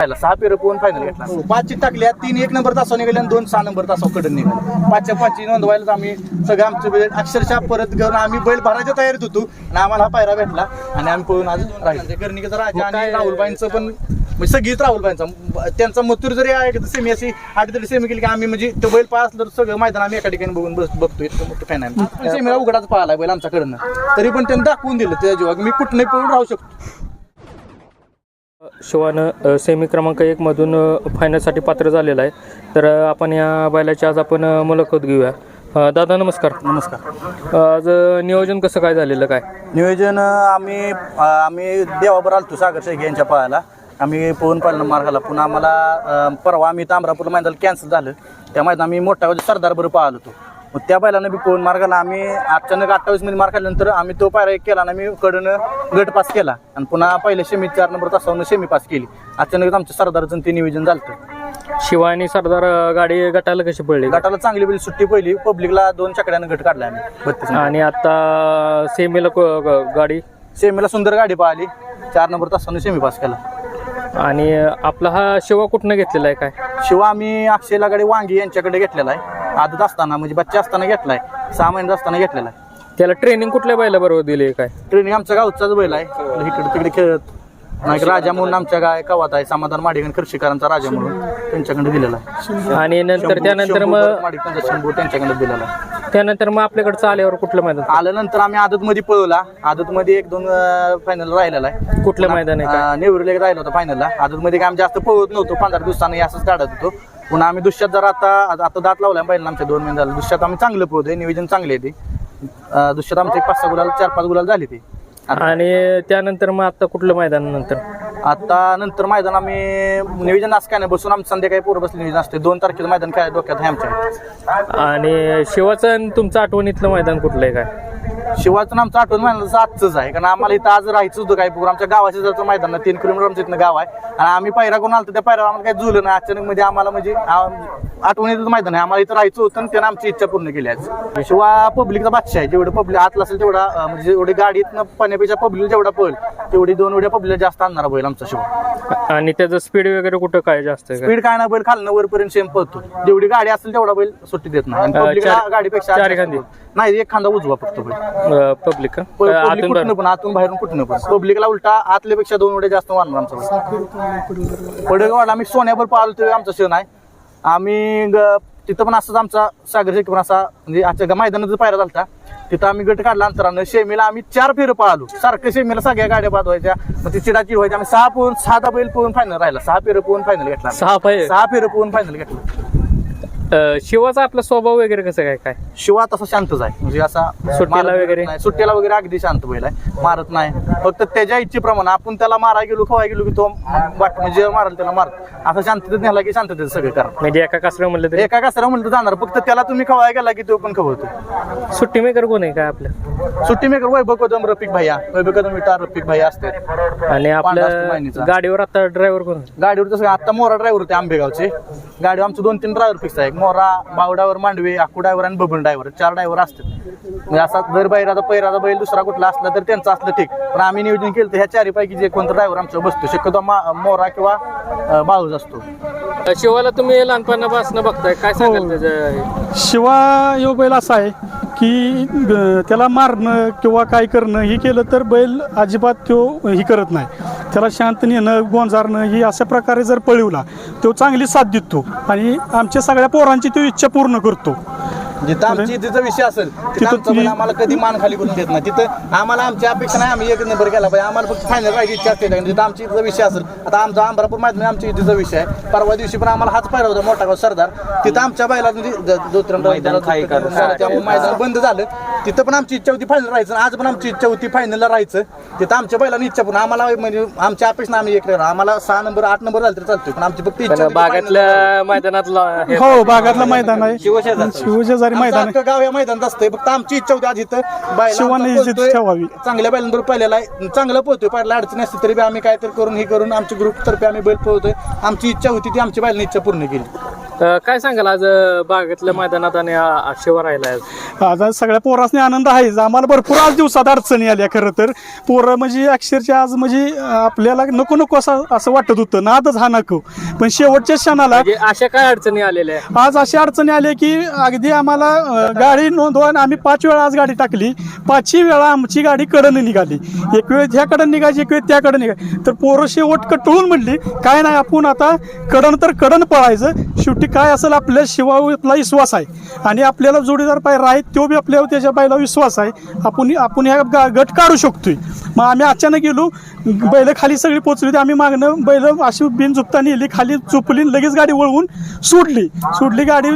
सहा पेरं पोहून फायनल घेतला. पाचची टाकल्या तीन एक नंबर तासावर निघाले आणि दोन सहा नंबर तासावर कडून निघाले. पाचच्या पाचची नोंदवायलाच आम्ही सगळं आमचं बैल अक्षरशः परत घेऊन आम्ही बैल भरायच्या तयारीत होतो आणि आम्हाला हा पायरा भेटला आणि आम्ही पळून आज राहिलो. गर्णिकेचा राजा आणि राहुलबाईंचं पण म्हणजे सगळीच राहुलबाईंचा. त्यांचा मथुर जरी आहे की सेमी अशी आठ तरी सेमी केली की आम्ही म्हणजे तो बैल असलं तर सगळं मैदान आम्ही एका ठिकाणी बघून बस बघतोय. इतकं मोठं फॅन आहे सेमीला उघडाच पाहिला बैल आमच्याकडनं. तरी पण त्यांनी दाखवून दिलं त्या जेव्हा मी कुठनंही पळून राहू शकतो. शिवानं सेमी क्रमांक एकमधून फायनलसाठी पात्र झालेला आहे. तर आपण या बैलाची आज आपण मुलाखत घेऊया. दादा नमस्कार. नमस्कार. आज नियोजन कसं काय झालेलं काय? नियोजन आम्ही आम्ही देवाबर आलतो सागर शेळके यांच्या पळायला आम्ही पोहून पाहिलं मार्गाला. पुन्हा आम्हाला परवा आम्ही तांबरापूर मैदान कॅन्सल झालं. त्या मैदान आम्ही मोठा सरदार बरोबर पाहिलं होतो. मग त्या बैलानं बी पोहून मार्गाला आम्ही अचानक अठ्ठावीसमध्ये मार खाल्ल्यानंतर आम्ही तो पायरा एक केला आणि आम्ही कडनं गट पास केला. आणि पुन्हा पहिले सेमी चार नंबर तासावरून सेमी पास केली. अचानक आमच्या सरदारचं ते नियोजन झालं शिवा आणि सरदार गाडी गटाला कशी पडली? गटाला चांगली बैल सुट्टी पहिली पब्लिकला दोन चकड्यानं गट काढला आम्ही. बत्तीस आणि आता सेमीला क- ग- गाडी? सेमीला सुंदर गाडी पाहिली. चार नंबर तासानं सेमी पास केला. आणि आपला हा शिवा कुठनं घेतलेला आहे काय? शिवा आम्ही अक्षयला गाडी वांगी यांच्याकडे घेतलेला आहे. आदत असताना म्हणजे बच्चा असताना घेतलाय सहा महिन्यात असताना घेतलेला. आहे त्याला ट्रेनिंग कुठल्या बैलाबरोबर दिली काय? ट्रेनिंग आमच्या गावचाच बैल आहे. इकडे तिकडे खेळत. नाही राजा म्हणून आमच्या गाय गावात आहे समाधान माडिकन कृषिकारांचा राजा म्हणून त्यांच्याकडे दिलेला आहे. आणि नंतर त्यानंतर मग माडिकांचा शंभू त्यांच्याकडे दिलेला आहे. त्यानंतर मग आपल्याकडचं आल्यावर कुठलं मैदान? आल्यानंतर आम्ही आदत मध्ये पळवला. आदत मध्ये एक दोन फायनल राहिलेला आहे. कुठलं मैदान आहे नेवरीला एक राहिला होता फायनलला आदत मध्ये काय आम्ही जास्त पळवत नव्हतो. पंधरा दिवसांनी असंच काढत होतो. पुन्हा आम्ही दुष्यात जर आता आता दात लावला पहिला आमच्या दोन महिने झाले. दुष्यात आम्ही चांगलं पळतोय नियोजन चांगले ते. दुष्यात आमचे एक पाच सहा गुलाल चार पाच गुलाल झाले ते. आणि त्यानंतर मग आता कुठलं मैदान नंतर? आता नंतर मैदान आम्ही नियोजन असं काय नाही बसून आमचं संध्याकाळी पोरं बसले नियोजन असते दोन तारखेला मैदान काय डोक्यात आहे आमच्या. आणि शिवाचं आणि तुमचं आठवणीतलं मैदान कुठलं आहे काय? शिवाचं आमचं आठवण महिन्याचं आजच आहे. कारण आम्हाला इथं आज राहायचं होतं काय पूर आमच्या गावाच्या जरचं मैदान तीन किलोमीटर आमच्या इथं गाव आहे. आणि आम्ही पैरा कोण आलो त्या पैरावर आम्हाला काही जुलं नाही. अचानक म्हणजे आम्हाला म्हणजे आठवण आठवणीतच मैदान आहे. आम्हाला इथं राहायचं होतं आणि त्यानं आमची इच्छा पूर्ण केली आहे शिवा पब्लिकचा बादशाह आहे. जेवढं पब्लिक आतला असेल तेवढा म्हणजे म्हणजे गाडी गाडीतनं पाण्यापेक्षा पब्लिक जेवढा पळ तेवढी दोन उड्या पब्लिक जास्त आणणारा बैल आमचा शिवा आणि त्याचं स्पीड वगैरे कुठं काय जास्त आहे? स्पीड काय ना बैल खालनं वरपर्यंत सेम पळतो. जेवढी गाडी असेल तेवढा बैल सुट्टी देत नाही. आणि अं, public ला चार- गाडीपेक्षा चारी खांदी? नाही एक खांदा उजवा फक्त बैल. अं, पब्लिक का? पब्लिक आतून कुठनं. पण आतून बाहेरून कुठनं पण. पब्लिकला उलटा आतल्यापेक्षा दोन उड्या जास्त मारणार आमचा पडगावला आम्ही सोन्यावर पाहतो आमचा क्षण आहे आम्ही ग- तिथं पण असंच आमचा सागर शेख पण असा म्हणजे आजच्या मैदानाचा पायरा झालता. तिथं आम्ही गट काढला अंतरानं. शेमीला आम्ही चार फेरं पळालो. सारखं शेमीला सगळ्या गाड्या बाद व्हायच्या. मग ती चिडाचिड व्हायची. आम्ही सहा पोहून सहा बैल पोहून फायनल राहिला. सहा फेरं पोहून फायनल घेतला सहा सहा फेरं पोहून फायनल घेतला. अं, शिवाचा आपला स्वभाव वगैरे कसं काय काय? शिवा तसा शांतच आहे म्हणजे असा सुट्टीला मारत वगैरे? नाही सुट्टीला वगैरे अगदी शांत बैल आहे. मारत नाही. फक्त त्याच्या इच्छेप्रमाणे आपण त्याला मारा गेलो खवाय गेलो की तो वाट म्हणजे मारल त्याला मार असं शांततेत नेला की शांततेत सगळं करा. म्हणजे एका कासरा म्हणलं तरी? एका कचरा म्हणलं तर जाणार. फक्त त्याला तुम्ही खवाय गेला की तो पण खवतो सुट्टी मेकर कोण आहे काय आपलं? सुट्टी मेकर वैभव कदम रफिक भैया. वैभव कदम विटा रफिक भैया असते आणि पांडा असतो आपलं माहिनीचा. गाडीवर आता ड्रायव्हर कोण? गाडीवर तसं आता मोरा ड्रायव्हर होते आंबेगावचे. गाडीवर आमचे दोन तीन ड्रायव्हर फिक्स आहे. मोरा बावडावर मांडवे आकू ड्रायव्हर आणि बबन ड्रायव्हर चार ड्रायव्हर असतात. म्हणजे असा जर बैराचा पैराचा बैल दुसरा कुठला असला तर त्यांचं असलं ठीक. पण आम्ही नियोजन केलं तर ह्या चारी पैकी जे कोणतं ड्रायव्हर आमच्या बसतो शक्यतो मा- मोरा किंवा अं, बाळूज असतो. शिवाला तुम्ही लहानपणापासून बघताय. काय सांगाल त्याच्या शिवा यो बैल असा आहे की ग- त्याला मारणं किंवा काय करणं हे केलं तर बैल अजिबात तो ही करत नाही. त्याला शांत नेणं गोंजारणं ही अशा प्रकारे जर पळवला तो चांगली साथ देतो आणि आमच्या सगळ्या पोरांची तो इच्छा पूर्ण करतो. जिथं आमची तिथं विषय असेल तिथं तिथं आमचा बैल आम्हाला कधी मान खाली करून देत नाही. तिथं आम्हाला आमची अपेक्षा नाही आम्ही एक नंबर केला पाहिजे. आम्हाला फक्त फायनल पाहिजे इच्छा असते. कारण जिथं आमची इथं विषय असेल. आता आमचा अंबरापूर मैदान आमच्या इथेचा विषय आहे. परवा दिवशी पण आम्हाला हाच पाहिला होता मोठा गाव सरदार. तिथं आमच्या बैला म्हणजे त्यामुळे मैदान बंद झालं. तिथं पण आमची इच्छा होती फायनल राहायचं आणि आज पण आमची इच्छा होती फायनलला राहायचं. तिथं आमच्या बैलांनी इच्छा पण आम्हाला म्हणजे आमच्या अपेक्षा आम्ही एक राहिलो. आम्हाला सहा नंबर आठ नंबर झालं तरी चालतोय. पण आमची फक्त इच्छा होती final ला राहायचं. बागातल्या मैदानातला हे- हो बागातलं मैदान आहे. शिवशेजारी. आमचं मैदान आहे. अख्खं गाव या मैदानात असतंय. फक्त आमची इच्छा होती आज इथं. शिवाने आमचा इज्जत पळतोय, ठेवावी. चांगल्या बैलांबरोबर पहिल्याला आहे. चांगलं पळतोय. पहिला अडचणी असते तरी बी आम्ही काय तर करून हे करून आमच्या ग्रुप तर्फे आम्ही बैल पळतोय आमची इच्छा होती ती आमच्या बैलांनी इच्छा पूर्ण केली. अ, काय सांगाल आज अ, बागातल्या मैदानात आणि शिवा राहिला आज? आता सगळ्या पोरासने आनंद आहेच आम्हाला भरपूर आज दिवसात अडचणी आल्या खरं तर. पोरं म्हणजे अक्षरशः आज म्हणजे आपल्याला नको नको असं असं वाटत होतं. नादच हा नको. पण शेवटच्या क्षणाला म्हणजे अशा काय अडचणी आलेल्या आहे? आज अशा अडचणी आल्या की अगदी आम्हाला गाडी नोंदवून आम्ही पाच वेळा आज गाडी टाकली. पाचही वेळा आमची गाडी कडनं निघाली. एक वेळ ह्या कडन निघायची एक वेळ त्या कडन निघायची. तर पोरं शेवट कटळून म्हणली काय नाही आपण आता कडन तर कडन पळायचं. शेवटी काय असेल आपल्या आपला विश्वास आहे. आणि आपल्याला जोडीदार पायरा आहे तो बी आपल्यावर त्याच्या पायला विश्वास आहे. आपण आपण ह्या गा- गट काढू शकतोय. मग आम्ही अचानक गेलो बैल खाली सगळी पोचली होती. आम्ही मागणं बैल अशी बिन झुपता नेली खाली झोपली लगेच गाडी वळवून सोडली. सोडली गाडी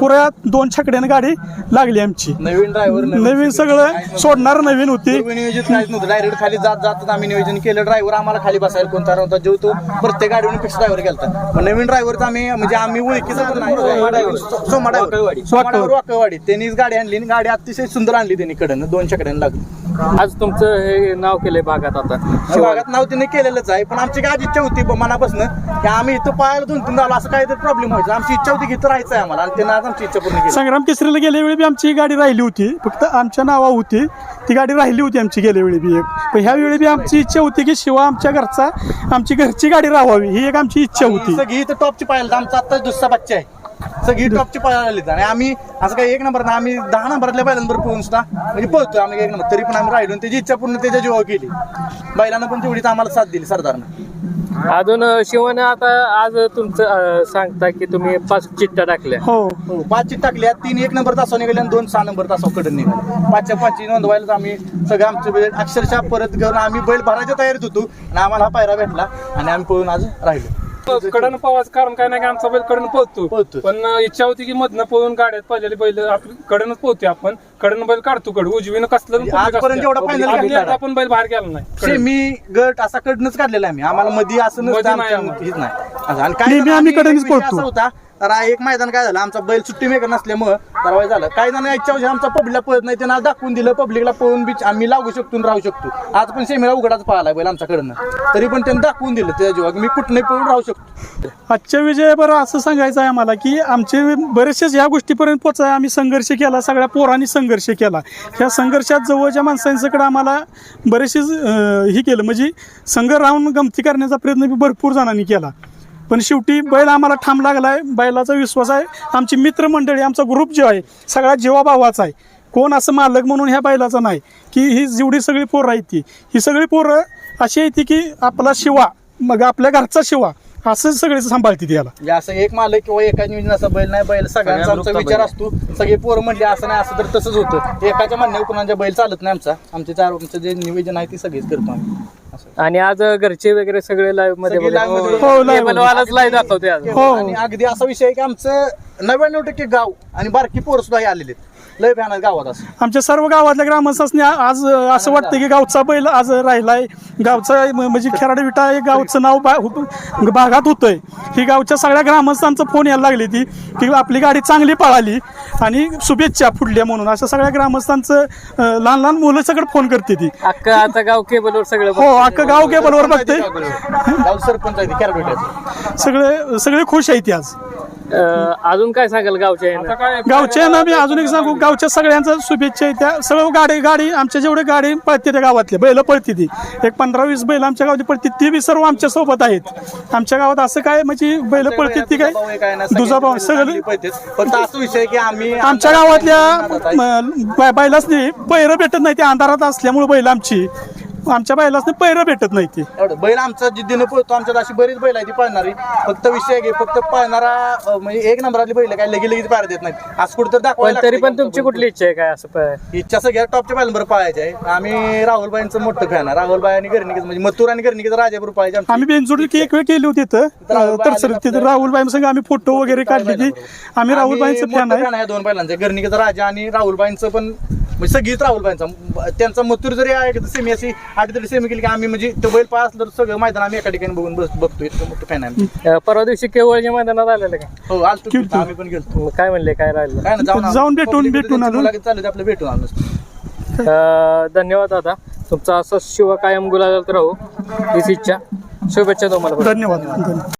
पुऱ्या दोन छकड्यानं गाडी लागली आमची. नवीन ड्रायव्हर नवीन सगळं सोडणार नवीन होती. नियोजित काहीच नव्हतं. डायरेक्ट खाली जात जात आम्ही नियोजन केलं. ड्रायव्हर आम्हाला खाली बसायला कोणता नव्हता जो तो प्रत्येक गाडीवर फिक्स ड्रायव्हर गेलता. मग नवीन ड्रायव्हर आम्ही म्हणजे आम्ही ओळखीचं पण नाही. सोमा ड्रायव्हर त्यांनीच गाडी आणली आणि गाडी अतिशय सुंदर आणली त्यांनी कडनं. दोन चकड्यानं लागली. आज तुमचं हे नाव केलंय बागात आता. शिवा भागात नाव तिने केलेलंच आहे पण आमची काय इच्छा होती ब- मनापासून. की आम्ही इथं पाहायला दोन तीन झालं असं काहीतरी प्रॉब्लेम व्हायचा. आमची इच्छा होती की इथं राहायचं आहे आम्हाला आणि त्यानं आज आमची इच्छा पूर्ण केली. संग्राम केसरीला गेल्या वेळी बी आमची गाडी राहिली होती. फक्त आमच्या नावा होती. ती गाडी राहिली होती आमची गेल्या वेळी बी एक. पण ह्या वेळी बी आमची इच्छा होती की शिवा आमच्या घरचा आमची घरची गाडी राहावी ही एक आमची इच्छा होती. सगळी इथं टॉपची पाहायला आमचा आता दुसरा बच्चा आहे. सगळी टॉपची आली आणि आम्ही असं काही एक नंबर ना आम्ही दहा नंबरातल्या बैलांवर पोहून सुद्धा म्हणजे पळतोय आम्ही एक नंबर. तरी पण आम्ही राहिलो आणि त्याची इच्छा पूर्ण त्याच्या जीवा केली. बैलांना पण तेवढीच आम्हाला साथ दिली सरदारनं. अजून शिवाने आता आज तुमचं अ, सांगता की तुम्ही पाच चिठ्ठ्या टाकल्या. हो. हो पाच चिट टाकल्या. तीन एक नंबर तासावर निघाले आणि दोन सहा नंबर तासावर कडून निघाले. पाचच्या पाचची नोंदवायला आम्ही सगळं आमचे बैल अक्षरशः परत घेऊन आम्ही बैल भरायच्या तयारीत होतो आणि आम्हाला हा पायरा भेटला आणि आम्ही पळून आज राहिलो. कडनं पवायचं कारण काय नाही की आमचा बैल कडनं. पळतो पण इच्छा होती की मधनं पळून गाड्यात पडलेले बैल आपली कडनच पोहते आपण कडनं बैल काढतो कड उजवीनं कसलं म्हणजे आजपर्यंत जेवढा final आपली काढला. आपण बैल बाहेर गेला नाही कडनं. सेमी गट असा कडनच काढलेला आहे आम्ही आम्हाला मध्ये असं नसतं नाही आमच्या- हेच नाही असं. आणि काय नेहमी आम्ही कडनीच पळतो. असा होता तर एक मैदान काय झालं? आमचा बैल सुट्टी मेकर नसल्यामुळं कारवाई झालं. काही जण इच्छा होती आमचा पब्लिकला पळत नाही त्यांना दाखवून दिलं पब्लिकला पळून बीच आम्ही लागू शकतो आणि राहू शकतो. आज पण सेमीला उघडाच पाहिला बैल आमच्याकडनं. तरी पण त्यांनी दाखवून दिलं त्या जेव्हा मी कुठं पळून राहू शकतो. आजच्या विजयावर असं सांगायचं आहे आम्हाला की आमचे बरेचसेच ह्या गोष्टीपर्यंत पोचाय आम्ही संघर्ष केला सगळ्या पोरांनी संघर्ष केला. ह्या संघर्षात जवळच्या माणसांच्याकडे आम्हाला बरेचसे हे केलं म्हणजे संघ राहून गमती करण्याचा प्रयत्न भरपूर जणांनी केला. पण शेवटी बैल आम्हाला ठाम लागलाय. बैलाचा विश्वास आहे. आमची मित्रमंडळी आमचा ग्रुप जो आहे सगळा जीवाभावाचा आहे. कोण असं मालक म्हणून ह्या बैलाचा नाही. की ही जेवढी सगळी पोरं आहेत ती. ही सगळी पोरं अशी आहेत की आपला शिवा मग आपल्या घरचा शिवा. असं सगळे सांभाळते याला. म्हणजे असं एक मालक किंवा एका नियोजनाचा बैल नाही बैल सगळ्यांचा आमचा विचार असतो. सगळे पोरं म्हणले असं नाही असं तर तसंच होतं. एकाच्या म्हणण्यावर कुणाच्या बैल चालत नाही आमचा. आमचे चार आमचं जे नियोजन आहे ते सगळेच करतो आम्ही. असं. आणि आज घरचे वगैरे सगळे लाईव्हमध्ये सगळे live मध्ये हो, live मध्ये. वालाच लाईव्ह दाखवते आज. हो. आणि अगदी असा विषय आहे की आमचं नव्याण्णव टक्के गाव आणि बारकी पोरं सुद्धा हे आलेले आहेत. लय फॅन आहेत गावात असं. आमच्या सर्व गावातल्या ग्रामस्थांनी आज असं वाटतं की गावचा बैल आज राहिलाय. गावचा म्हणजे खेराडे विटा हे गावचं नाव बा- भागात होतंय. ही गावच्या सगळ्या ग्रामस्थांचं फोन यायला लागली ती की आपली गाडी चांगली पळाली आणि शुभेच्छा फुडल्या म्हणून. असं सगळ्या ग्रामस्थांचं अं, लहान लहान मुलं सगळं फोन करते ती. अख्खं आता गाव केबलवर सगळं हो अख्खं गाव केबलवर बघते गाव सरपंच आहे सगळे सगळे खुश आहेत आज. अं, अजून काय सांगाल गावच्या आता यानं? काय गावच्या ना मी अजून एक सांगू गावच्या सगळ्यांच्या शुभेच्छा आहेत त्या सर्व गाडी गाडी आमच्या जेवढे गाडी पळते त्या गावातले बैल पळते ती. एक पंधरा वीस बैल आमच्या गावात पळते ती बी सर्व आमच्यासोबत आहेत. आमच्या गावात असं काय म्हणजे बैल पळते ती काय? दुजाभाव सगळं फक्त असं विषय आहे की आम्ही आमच्या गावातल्या बैलासनी पैरं भेटत नाही ते अंधारात असल्यामुळे बैल आमची. आमच्या बैलासनी पैरं भेटत नाही ते. एवढं. बैल आमचा जिद्दीनं पळतो आमच्यात अशी बरीच बैल आहे ती पळणारी. फक्त विषय आहे की फक्त पळणारा अं, म्हणजे एक नंबरातली बैल काय लगे लगेच पार देत नाहीत. आज कुठं तर पण दाखवायला तरी पण की तुमची आमचा कुठली इच्छा आहे काय असं प- इच्छा सगळ्या टॉपच्या बैलांवर पाहायचे आहे. आम्ही राहुलबाईंचं मोठं फॅन आहे. राहुलबाई आणि गर्णिकेच म्हणजे मथुर आणि गर्णिकेचं राजापूर पाहायचे आमची. आम्ही बेंचोडी की एक वेळ केली होती राहुलबाई तर सर आले तिथं आपल्या- राहुलबाई संग आम्ही फोटो वगैरे काढले की आम्ही राहुलबाईंचं फॅन मोठं आहे. fan आहे दोन बैलांचे. गर्णिकेचा राजा आणि राहुलबाईंचं पण म्हणजे सगळीच राहुलबाईंचा त्यांचा मथुर जरी आहे सेमी अशी आठ तरी सेमी केली की आम्ही म्हणजे तो बैल पास तर सगळं मैदान आम्ही एका ठिकाणी बघून बस बघतो इतकं मोठं फॅन आहे आम्ही. अं, परवा दिवशी केवळच्या मैदानात आलेलं का हो आलतो की. आम्ही पण मग काय म्हणले काय राहिलं काय ना जाऊन. जाऊन भेटून- भेटून आलो. चालू आपलं भेटून आलो. अं, धन्यवाद दादा तुमचा असा शिव कायम गुलाबात राहू हीच इच्छा शुभेच्छा तुम्हाला धन्यवाद धन्यवाद